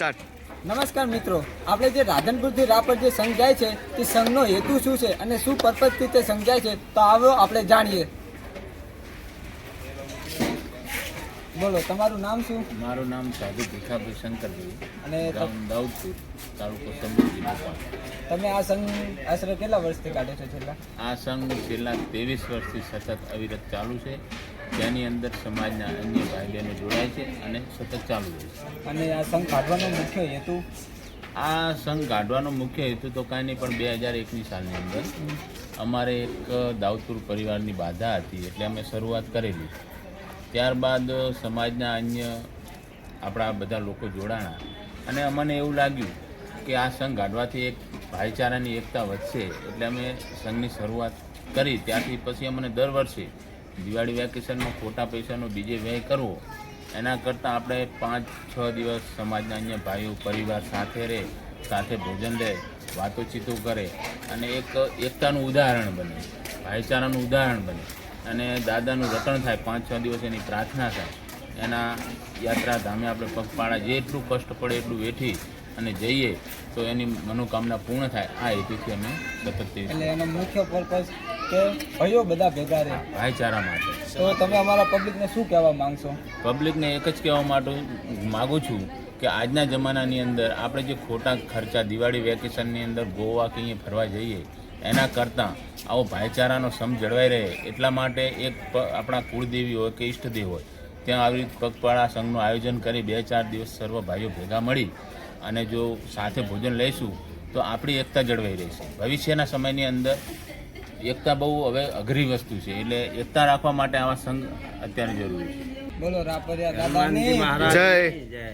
Start. નમસ્કાર મિત્રો. આપણે જે રાધનપુરથી રાપર જે સંઘ જાય છે તે સંઘનો હેતુ શું છે અને શું પર્પઝથી તે સંઘ જાય છે તો આવો આપણે જાણીએ. બોલો તમારું નામ શું? મારું નામ સાધુ ભીખાભાઈ શંકરભાઈ અને ગામ દાઉદપુર તાલુકો સમૃદ્ધિ તમે આ સંઘ આશરે કેટલા વર્ષથી કાઢો છો છેલ્લા? આ સંઘ છેલ્લા ત્રેવીસ વર્ષથી સતત અવિરત ચાલુ છે. જેની અંદર સમાજના અન્ય ભાઈ બહેનો જોડાય છે અને સતત ચાલુ રહે છે. અને આ સંઘ કાઢવાનો મુખ્ય હેતુ? આ સંઘ કાઢવાનો મુખ્ય હેતુ તો કાંઈ નહીં પણ બે હજાર એકની સાલની અંદર અમારે એક દાઉદપુર પરિવારની બાધા હતી એટલે અમે શરૂઆત કરેલી. ત્યારબાદ સમાજના અન્ય આપણા બધા લોકો જોડાણા. અને અમને એવું લાગ્યું કે આ સંઘ કાઢવાથી એક ભાઈચારાની એકતા વધશે એટલે અમે સંઘની શરૂઆત કરી. ત્યારથી પછી અમને દર વર્ષે દિવાળી વેકેશનમાં ખોટા પૈસાનો બીજે વ્યય કરવો, એના કરતાં આપણે પાંચ, છ દિવસ સમાજના અન્ય ભાઈઓ, પરિવાર સાથે રહે, સાથે ભોજન લે વાતોચીતો કરે અને એક એકતાનું ઉદાહરણ બને, ભાઈચારાનું ઉદાહરણ બને અને દાદાનું રતન થાય, પાંચ, છ દિવસ એની પ્રાર્થના થાય, એના યાત્રા ધામે આપણે પગપાળા જેટલું કષ્ટ પડે એટલું વેઠી અને જઈએ, તો એની મનોકામના પૂર્ણ થાય, આ હેતુથી અમે સતત એટલે એનો મુખ્ય પર્પઝ કે ભાઈઓ બધા ભેગા રહે? ભાઈચારા માટે. તો તમે અમારા પબ્લિકને શું કહેવા માંગશો? પબ્લિકને એક જ કહેવા માટે માગું છું કે આજના જમાનાની અંદર આપણે જે ખોટા ખર્ચા દિવાળી વેકેશનની અંદર ગોવા કે અહીંયા ફરવા જઈએ એના કરતાં આવો ભાઈચારાનો સમ જળવાઈ રહે. એટલા માટે એક આપણા કુળદેવી હોય કે ઈષ્ટદેવ હોય ત્યાં આવી પગપાળા સંઘનું આયોજન કરી બે ચાર દિવસ સર્વ ભાઈઓ ભેગા મળી અને જો સાથે ભોજન લઈશું તો આપણી એકતા જળવાઈ રહેશે. ભવિષ્યના સમયની અંદર એકતા બહુ હવે અઘરી વસ્તુ છે એટલે એકતા રાખવા માટે આવા સંઘ અત્યારે જરૂરી છે. બોલો રાપરિયા જય. જય.